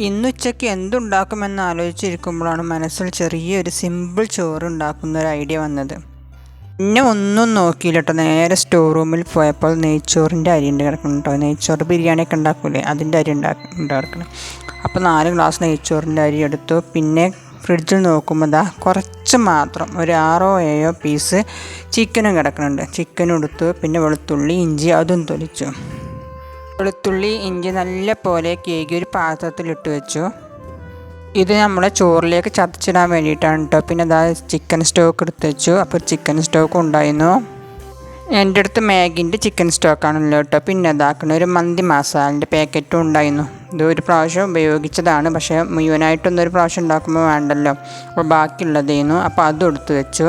ഇന്നുച്ചയ്ക്ക് എന്തുണ്ടാക്കുമെന്ന് ആലോചിച്ചിരിക്കുമ്പോഴാണ് മനസ്സിൽ ചെറിയൊരു സിമ്പിൾ ചോറ് ഉണ്ടാക്കുന്ന ഒരു ഐഡിയ വന്നത്. പിന്നെ ഒന്നും നോക്കിയില്ല കേട്ടോ നേരെ സ്റ്റോർ റൂമിൽ പോയപ്പോൾ നെയ്ച്ചോറിന്റെ അരി ഉണ്ട് കിടക്കണം കേട്ടോ നെയ്ച്ചോറ് ബിരിയാണിയൊക്കെ ഉണ്ടാക്കൂലേ? അതിന്റെ അരി ഉണ്ടാക്കി ഉണ്ടാക്കണം അപ്പോൾ നാല് ഗ്ലാസ് നെയ്ച്ചോറിന്റെ അരി എടുത്തു. പിന്നെ ഫ്രിഡ്ജിൽ നോക്കുമ്പോൾ ദാ കുറച്ച് മാത്രം ഒരു ആറോ ഏഴോ പീസ് ചിക്കനും കിടക്കുന്നുണ്ട് ചിക്കനും എടുത്തു. പിന്നെ വെളുത്തുള്ളി ഇഞ്ചി അതും തൊലിച്ചു. വെളുത്തുള്ളി ഇഞ്ചി നല്ല പോലെ കേക്ക് ഒരു പാത്രത്തിലിട്ട് വെച്ചു. ഇത് നമ്മുടെ ചോറിലേക്ക് ചതച്ചിടാൻ വേണ്ടിയിട്ടാണ് കേട്ടോ പിന്നെ അതാ ചിക്കൻ സ്റ്റോക്ക് എടുത്ത് വെച്ചു. അപ്പോൾ ചിക്കൻ സ്റ്റോക്ക് ഉണ്ടായിരുന്നു. എന്റെ അടുത്ത് മാഗിന്റെ ചിക്കൻ സ്റ്റോക്കാണല്ലോ കേട്ടോ പിന്നെ ഇതാക്കണ ഒരു മന്തി മസാലിന്റെ പാക്കറ്റും ഉണ്ടായിരുന്നു. ഇത് ഒരു പ്രാവശ്യം ഉപയോഗിച്ചതാണ്. പക്ഷേ മുഴുവനായിട്ടൊന്നും ഒരു പ്രാവശ്യം ഉണ്ടാക്കുമ്പോൾ വേണ്ടല്ലോ. അപ്പോൾ ബാക്കിയുള്ളതായിരുന്നു അപ്പോൾ അതും എടുത്ത് വെച്ചു.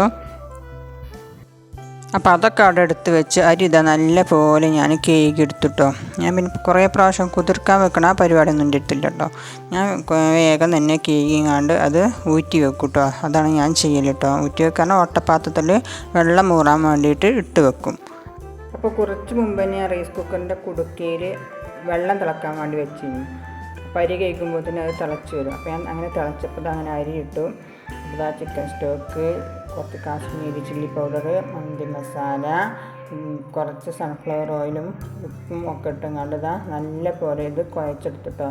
അപ്പോൾ അതൊക്കെ അവിടെ എടുത്ത് വെച്ച് അരി ഇതാ നല്ല പോലെ ഞാൻ കേക്ക് എടുത്തിട്ടോ. ഞാൻ പിന്നെ കുറേ പ്രാവശ്യം കുതിർക്കാൻ വെക്കണ ആ പരിപാടിയൊന്നും ഒന്നും അടുത്തില്ല കേട്ടോ ഞാൻ വേഗം തന്നെ കേക്കിങ്ങാണ്ട് അത് ഊറ്റി വെക്കും കേട്ടോ അതാണ് ഞാൻ ചെയ്യൽ കേട്ടോ ഊറ്റി വെക്കാൻ ഓട്ടപ്പാത്രത്തിൽ വെള്ളം മൂറാൻ വേണ്ടിയിട്ട് ഇട്ട് വെക്കും. അപ്പോൾ കുറച്ച് മുമ്പ് തന്നെ റൈസ് കുക്കറിന്റെ കുടുക്കയിൽ വെള്ളം തിളക്കാൻ വേണ്ടി വെച്ചിരുന്നു. അപ്പോൾ അരി കഴിക്കുമ്പോൾ തന്നെ അത് തിളച്ച് വരും. അപ്പോൾ ഞാൻ അങ്ങനെ തിളച്ചപ്പോൾ അങ്ങനെ അരി ഇട്ടു. അപ്പോൾ ആ ചിക്കൻ സ്റ്റോക്ക് കുറച്ച് കാശ്മീരി ചില്ലി പൗഡർ മന്തി മസാല കുറച്ച് സൺഫ്ലവർ ഓയിലും ഉപ്പും ഒക്കെ ഇട്ടുകൊണ്ട് ഇതാ നല്ല പോലെ ഇത് കുഴച്ചെടുത്തിട്ടോ.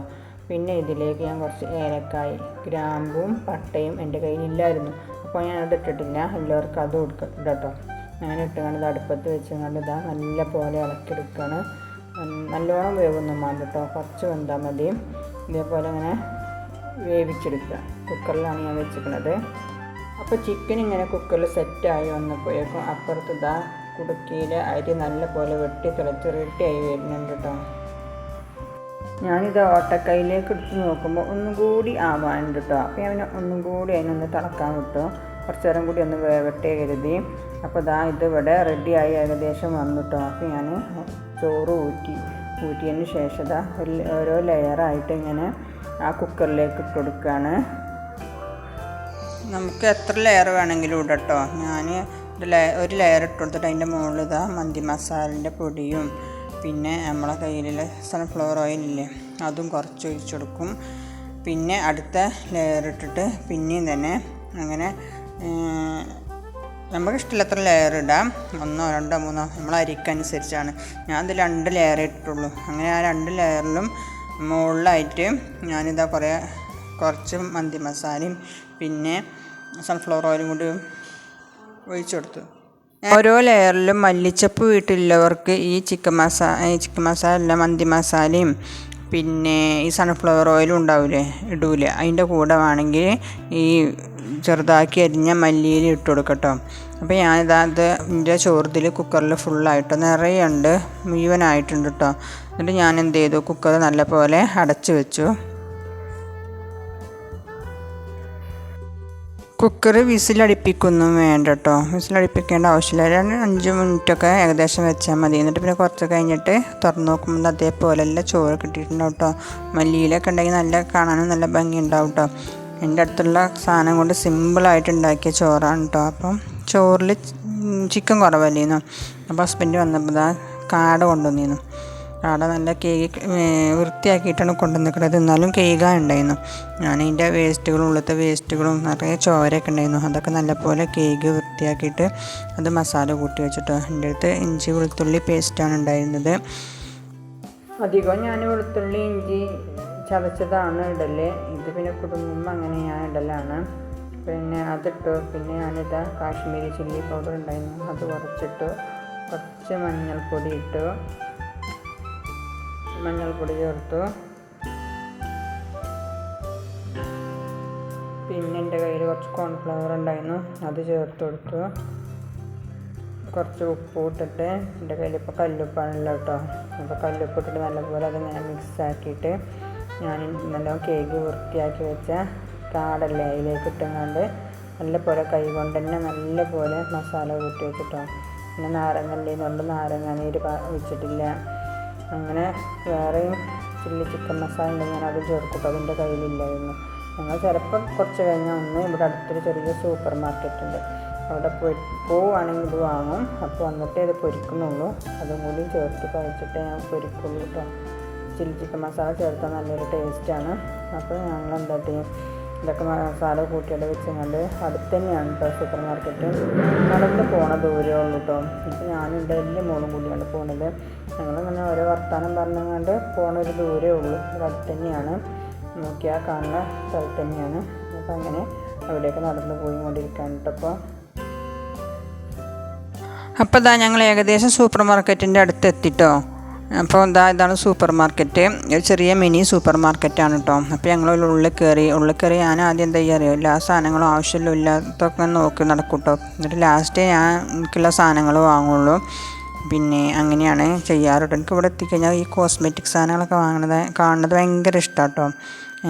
പിന്നെ ഇതിലേക്ക് ഞാൻ കുറച്ച് ഏലക്കായ് ഗ്രാമ്പും പട്ടയും എന്റെ കയ്യിലില്ലായിരുന്നു. അപ്പോൾ ഞാൻ അത് ഇട്ടിട്ടില്ല. എല്ലാവർക്കും അത് കൊടുക്ക കേട്ടോ ഞാൻ ഇട്ടുകൊണ്ട് ഇത് അടുപ്പത്ത് വെച്ചുകൊണ്ട് ഇതാ നല്ല പോലെ ഇളക്കിയെടുക്കുകയാണ് നല്ലോണം വേവൊന്നും വേണ്ട കേട്ടോ കുറച്ച് വെന്താൽ മതി. ഇതേപോലെ ഇങ്ങനെ വേവിച്ചെടുക്കുക. കുക്കറിലാണ് ഞാൻ വെച്ചിരിക്കുന്നത്. അപ്പോൾ ചിക്കൻ ഇങ്ങനെ കുക്കറിൽ സെറ്റായി വന്നപ്പോഴേക്കും അപ്പുറത്ത് ഇതാ കുടുക്കിയിൽ അരി നല്ല പോലെ വെട്ടി തിളച്ച് റെഡിയായി വരുന്നുണ്ട് കേട്ടോ ഞാനിത് ഓട്ടക്കൈയിലേക്ക് എടുത്ത് നോക്കുമ്പോൾ ഒന്നും കൂടി ആവാനുണ്ട് കേട്ടോ അപ്പോൾ ഞാൻ ഒന്നും കൂടി അതിനൊന്ന് തിളക്കാൻ വിട്ടു. കുറച്ച് നേരം കൂടി ഒന്ന് വേവട്ടെ കരുതി. അപ്പോൾ ഇതാ ഇത് ഇവിടെ റെഡിയായി ഏകദേശം വന്നു കേട്ടോ അപ്പോൾ ഞാൻ ചോറ് ഊറ്റി. ഊറ്റിയതിന് ശേഷം ഇതാ ഓരോ ലെയറായിട്ട് ഇങ്ങനെ ആ കുക്കറിലേക്ക് ഇട്ട് കൊടുക്കുകയാണ് നമുക്ക് എത്ര ലെയർ വേണമെങ്കിലും ഇടട്ടോ ഞാൻ ഒരു ലെയർ ഒരു ലെയർ ഇട്ട് കൊടുത്തിട്ട് അതിന്റെ മുകളിൽ ഇതാ മന്തി മസാലന്റെ പൊടിയും പിന്നെ നമ്മളെ കയ്യിലുള്ള സൺഫ്ലവർ ഓയിലില്ലേ അതും കുറച്ച് ഒഴിച്ചെടുക്കും പിന്നെ അടുത്ത ലെയർ ഇട്ടിട്ട് പിന്നെയും തന്നെ അങ്ങനെ നമുക്ക് ഇഷ്ടമില്ലാത്ര ലെയർ ഇടാം. ഒന്നോ രണ്ടോ മൂന്നോ നമ്മൾ അരിക്കനുസരിച്ചാണ് ഞാൻ ഇത് രണ്ട് ലെയർ ഇട്ടുള്ളൂ അങ്ങനെ ആ രണ്ട് ലെയറിലും മുകളിലായിട്ട് ഞാനിതാ കുറേ കുറച്ച് മന്തി മസാലയും പിന്നെ സൺഫ്ലവർ ഓയിലും കൂടി ഒഴിച്ചു കൊടുത്തു. ഓരോ ലെയറിലും മല്ലിച്ചപ്പ് വീട്ടിലുള്ളവർക്ക് ഈ ചിക്കൻ മസാല ചിക്കൻ മസാല അല്ല മന്തി മസാലയും പിന്നെ ഈ സൺഫ്ലവർ ഓയിലും ഉണ്ടാവില്ലേ ഇടൂലേ. അതിന്റെ കൂടെ വേണമെങ്കിൽ ഈ ചെറുതാക്കി അരിഞ്ഞ മല്ലിയിൽ ഇട്ട് കൊടുക്കട്ടോ അപ്പോൾ ഞാനിതാ ഇത് എന്റെ ചോറത്തിൽ കുക്കറിൽ ഫുള്ളായിട്ട് നിറയുണ്ട് മുഴുവനായിട്ടുണ്ട് കേട്ടോ എന്നിട്ട് ഞാൻ എന്ത് ചെയ്തു? കുക്കർ നല്ലപോലെ അടച്ചു വെച്ചു. കുക്കർ വിസിലടിപ്പിക്കൊന്നും വേണ്ട കേട്ടോ വിസിലടിപ്പിക്കേണ്ട ആവശ്യമില്ല. രണ്ട് അഞ്ച് മിനിറ്റൊക്കെ ഏകദേശം വെച്ചാൽ മതി. എന്നിട്ട് പിന്നെ കുറച്ച് കഴിഞ്ഞിട്ട് തുറന്നു നോക്കുമ്പോൾ അതേപോലെ എല്ലാം ചോറ് കിട്ടിയിട്ടുണ്ടാവും കേട്ടോ മല്ലിയിലൊക്കെ ഉണ്ടെങ്കിൽ നല്ല കാണാനും നല്ല ഭംഗി ഉണ്ടാവും കേട്ടോ എന്റെ അടുത്തുള്ള സാധനം കൊണ്ട് സിമ്പിളായിട്ട് ഉണ്ടാക്കിയ ചോറാണ് കേട്ടോ അപ്പം ചോറിൽ ചിക്കൻ കുറവല്ലേന്നു? അപ്പോൾ ഹസ്ബൻഡ് വന്നപ്പോൾ കാട് കൊണ്ടുവന്നിരുന്നു കാട നല്ല കേക്ക് വൃത്തിയാക്കിയിട്ടാണ് കൊണ്ടുവന്നിരിക്കുന്നത്. എന്നാലും കേക ഉണ്ടായിരുന്നു. ഞാൻ അതിന്റെ വേസ്റ്റുകളും ഉള്ളത്തെ വേസ്റ്റുകളും നിറയെ ചോരയൊക്കെ ഉണ്ടായിരുന്നു. അതൊക്കെ നല്ലപോലെ കേക്ക് വൃത്തിയാക്കിയിട്ട് അത് മസാല കൂട്ടി വെച്ചിട്ടോ എന്റെ അടുത്ത് ഇഞ്ചി വെളുത്തുള്ളി പേസ്റ്റാണ് ഉണ്ടായിരുന്നത്. അധികം ഞാൻ വെളുത്തുള്ളി ഇഞ്ചി ചതച്ചതാണ് ഇടൽ. ഇത് പിന്നെ കുടുംബം അങ്ങനെ ഞാൻ ഇടലാണ്. പിന്നെ അതിട്ടു. പിന്നെ ഞാനിത് കാശ്മീരി ചില്ലി പൗഡർ ഉണ്ടായിരുന്നു. അത് കുറച്ചിട്ടു കുറച്ച് മഞ്ഞൾപ്പൊടി ഇട്ടു. മഞ്ഞൾപ്പൊടി ചേർത്തു. പിന്നെ എന്റെ കയ്യിൽ കുറച്ച് കോൺഫ്ലവർ ഉണ്ടായിരുന്നു. അത് ചേർത്ത് കൊടുത്തു. കുറച്ച് ഉപ്പ് ഇട്ടിട്ട് എന്റെ കയ്യിൽ ഇപ്പോൾ കല്ലുപ്പാണല്ലോ കേട്ടോ. അപ്പോൾ കല്ലുപ്പ് ഇട്ടിട്ട് നല്ലപോലെ അത് ഞാൻ മിക്സ് ആക്കിയിട്ട് ഞാൻ നല്ല കേക്ക് വൃത്തിയാക്കി വെച്ച കാടല്ലേ അതിലേക്ക് ഇട്ടുകൊണ്ട് നല്ലപോലെ കൈ കൊണ്ട് തന്നെ നല്ലപോലെ മസാല കൂട്ടി വെച്ചിട്ടോ. പിന്നെ നാരങ്ങ നീര് ഒഴിച്ചിട്ടില്ല. അങ്ങനെ വേറെയും ചില്ലി ചിക്കൻ മസാല ഉണ്ട് ഞാൻ അത് ചേർക്കും. അതിന്റെ കയ്യിലില്ലായിരുന്നു. ഞങ്ങൾ ചിലപ്പോൾ കുറച്ച് കഴിഞ്ഞാൽ ഒന്ന് ഇവിടെ അടുത്തൊരു ചെറിയ സൂപ്പർ മാർക്കറ്റ് ഉണ്ട്. അവിടെ പോയി പോവുകയാണെങ്കിൽ ഇത് വാങ്ങും. അപ്പോൾ വന്നിട്ടേ ഇത് പൊരിക്കുന്നുള്ളൂ. അതും കൂടി ചേർത്ത് കഴിച്ചിട്ടേ ഞാൻ പൊരിക്കുള്ളൂ കേട്ടോ. ചില്ലി ചിക്കൻ മസാല ചേർത്താൽ നല്ലൊരു ടേസ്റ്റാണ് അപ്പോൾ ഞങ്ങൾ എന്താ ചെയ്യും? ഇതൊക്കെ മസാല കൂട്ടിയിട്ട് വെച്ചുകൊണ്ട് അടുത്ത് തന്നെയാണ് കേട്ടോ സൂപ്പർ മാർക്കറ്റ്. നടന്ന് പോണ ദൂരമേ ഉള്ളൂ കേട്ടോ ഇപ്പം ഞാനും എന്റെ വലിയ മോളും കൂടിയാണ് പോണത്. ഞങ്ങളിങ്ങനെ ഓരോ വർത്തമാനം പറഞ്ഞുകൊണ്ട് പോണ ഒരു ദൂരമേ ഉള്ളൂ. അടുത്ത് തന്നെയാണ്. നോക്കിയാൽ കാണുന്ന സ്ഥലത്ത് തന്നെയാണ്. അപ്പം അങ്ങനെ അവിടെയൊക്കെ നടന്നു പോയി കൊണ്ടിരിക്കാൻ കേട്ടോ അപ്പോൾ അപ്പോൾ ഇതാ ഞങ്ങൾ ഏകദേശം സൂപ്പർ മാർക്കറ്റിന്റെ അടുത്ത് എത്തിട്ടോ അപ്പോൾ ഇതാ ഇതാണ് സൂപ്പർ മാർക്കറ്റ് ഒരു ചെറിയ മിനി സൂപ്പർ മാർക്കറ്റാണ് കേട്ടോ. അപ്പോൾ ഞങ്ങൾ ഉള്ളിൽ കയറി ഉള്ളിൽ കയറി ഞാൻ ആദ്യം എന്താ അറിയോ? എല്ലാ സാധനങ്ങളും ആവശ്യമില്ല ഇല്ലാത്തൊക്കെ നോക്കി നടക്കും കേട്ടോ. എന്നിട്ട് ലാസ്റ്റ് ഞാൻ എനിക്കുള്ള സാധനങ്ങൾ വാങ്ങുള്ളൂ. പിന്നെ അങ്ങനെയാണ് ചെയ്യാറ് കേട്ടോ. എനിക്ക് ഇവിടെ എത്തിക്കഴിഞ്ഞാൽ ഈ കോസ്മെറ്റിക് സാധനങ്ങളൊക്കെ വാങ്ങുന്നത് കാണുന്നത് ഭയങ്കര ഇഷ്ടമാണ് കേട്ടോ.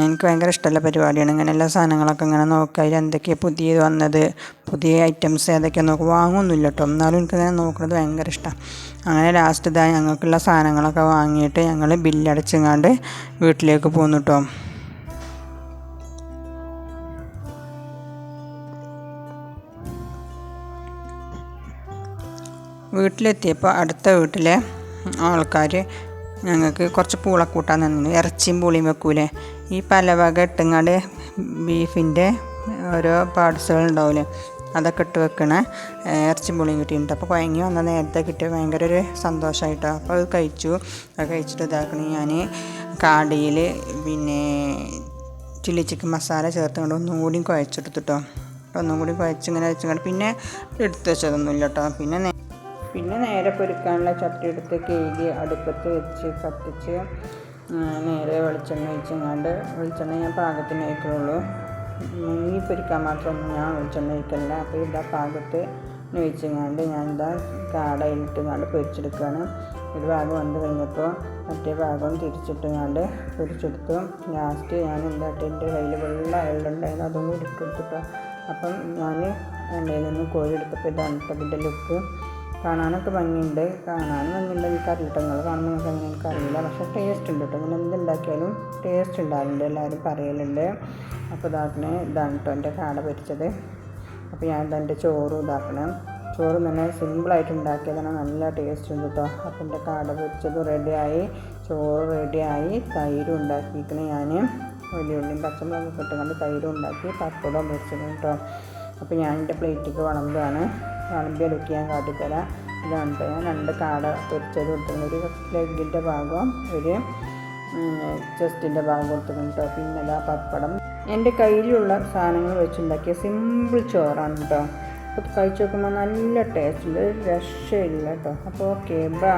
എനിക്ക് ഭയങ്കര ഇഷ്ടമുള്ള പരിപാടിയാണ്. ഇങ്ങനെ എല്ലാ സാധനങ്ങളൊക്കെ ഇങ്ങനെ നോക്കുക അതിൽ എന്തൊക്കെയാണ് പുതിയത് വന്നത് പുതിയ ഐറ്റംസ് ഏതൊക്കെയാണ് നോക്കുക വാങ്ങുമൊന്നുമില്ല കേട്ടോ. എന്നാലും എനിക്കിങ്ങനെ നോക്കുന്നത് ഭയങ്കര ഇഷ്ടമാണ്. അങ്ങനെ ലാസ്റ്റ് ഇതാ ഞങ്ങൾക്കുള്ള സാധനങ്ങളൊക്കെ വാങ്ങിയിട്ട് ഞങ്ങൾ ബില്ലടച്ചെങ്ങാണ്ട് വീട്ടിലേക്ക് പോന്നു കേട്ടോ. വീട്ടിലെത്തിയപ്പോൾ അടുത്ത വീട്ടിലെ ആൾക്കാർ ഞങ്ങൾക്ക് കുറച്ച് പൂളക്കൂട്ടാൻ തന്നു ഇറച്ചിയും പൂളിയും വെക്കൂലേ? ഈ പലവക ഇട്ടുങ്ങാണ്ട് ബീഫിന്റെ ഓരോ പാർട്സുകൾ ഉണ്ടാവില്ലേ അതൊക്കെ ഇട്ട് വെക്കണ. ഇറച്ചി പുളിയും കിട്ടിയിട്ടുണ്ട്. അപ്പോൾ കുഴങ്ങി വന്ന നേരത്തെ കിട്ടിയ ഭയങ്കര ഒരു സന്തോഷമായിട്ടോ അപ്പോൾ അത് കഴിച്ചു. അത് കഴിച്ചിട്ട് ഇതാക്കണേ ഞാൻ. കാടിയിൽ പിന്നെ ചില്ലി ചിക്കൻ മസാല ചേർത്തുകൊണ്ട് ഒന്നും കൂടി കുഴച്ചെടുത്തിട്ടോ. ഒന്നും കൂടി കുഴച്ചിങ്ങനെ വെച്ചുകൊണ്ട് പിന്നെ എടുത്ത് വെച്ചതൊന്നുമില്ല കേട്ടോ. പിന്നെ പിന്നെ നേരെ പൊരിക്കാനുള്ള ചട്ടി എടുത്ത് കഴുകി അടുപ്പത്ത് വെച്ച് കത്തിച്ച് നേരെ വെളിച്ചെണ്ണ ഒഴിച്ചെങ്ങാണ്ട് വെളിച്ചെണ്ണ ഞാൻ പാകത്തിന് ഒഴിക്കുള്ളൂ. മുങ്ങി പൊരിക്കാൻ മാത്രമൊന്നും ഞാൻ വെളിച്ചെണ്ണ ഒഴിക്കലില്ല. അപ്പോൾ ഇതാ പാകത്ത് ഒഴിച്ചെങ്ങാണ്ട് ഞാൻ ഇതാ കാടയിലിട്ടുങ്ങാണ്ട് പൊരിച്ചെടുക്കുകയാണ്. ഒരു ഭാഗം വന്ന് കഴിഞ്ഞപ്പോൾ മറ്റേ ഭാഗം തിരിച്ചിട്ടുങ്ങാണ്ട് പൊരിച്ചെടുത്തു. ലാസ്റ്റ് ഞാൻ എന്തായിട്ട് എന്റെ കയ്യിൽ വെള്ള അയലുണ്ടായിരുന്നു അതും കൂടി ഇട്ടെടുത്തിട്ടോ അപ്പം ഞാൻ എണ്ണയിൽ നിന്ന് കോഴി എടുത്തപ്പോൾ ഇതാണ് കേട്ടോ ലുക്ക്. കാണാനൊക്കെ ഭംഗിയുണ്ട്. കാണാനും ഭംഗിയുണ്ട്. ഈ കറിയിട്ടങ്ങൾ കാണുമ്പോൾ നിങ്ങൾക്ക് അങ്ങനെ എനിക്കറിയില്ല പക്ഷേ ടേസ്റ്റ് ഉണ്ട് കേട്ടോ നമ്മൾ എന്തുണ്ടാക്കിയാലും ടേസ്റ്റ് ഉണ്ടാകുന്നുണ്ട് എല്ലാവരും പറയലുണ്ട്. അപ്പോൾ ഇതാക്കണേ ഇതാണ് കേട്ടോ എന്റെ കാട പൊരിച്ചത്. അപ്പോൾ ഞാൻ ഇതെന്റെ ചോറും ഇതാക്കണം ചോറ് തന്നെ സിമ്പിളായിട്ട് ഉണ്ടാക്കിയതാണ് നല്ല ടേസ്റ്റ് ഉണ്ട് കേട്ടോ അപ്പോൾ എന്റെ കാട പൊരിച്ചത് റെഡിയായി ചോറ് റെഡിയായി തൈരും ഉണ്ടാക്കിയിരിക്കണേ ഞാൻ. വലിയ ഉള്ളിയും പച്ചമുളകൊക്കെ ഇട്ടുകൊണ്ട് തൈരും ഉണ്ടാക്കി പപ്പടവും പൊരിച്ചത് കേട്ടോ അപ്പോൾ ഞാൻ എന്റെ പ്ലേറ്റിലേക്ക് വിളമ്പാണ് വിളമ്പിയ ലുക്ക് ഞാൻ കാട്ടിത്തരാം. ഇതാണ് കേട്ടോ ഞാൻ രണ്ട് കാട പൊരിച്ചത് കൊടുത്തിട്ടുണ്ട്. ഒരു ലെഗിന്റെ ഭാഗവും ഒരു ചെസ്റ്റിന്റെ ഭാഗം കൊടുത്തിട്ടുണ്ട് കേട്ടോ. പിന്നെ പപ്പടം. എന്റെ കയ്യിലുള്ള സാധനങ്ങൾ വെച്ചുണ്ടാക്കിയ സിമ്പിൾ ചോറാണ് കേട്ടോ. അപ്പോൾ കഴിച്ച് നോക്കുമ്പോൾ നല്ല ടേസ്റ്റ് ഉണ്ട്. രക്ഷയില്ല കേട്ടോ. അപ്പോൾ ഓക്കെ ബൈ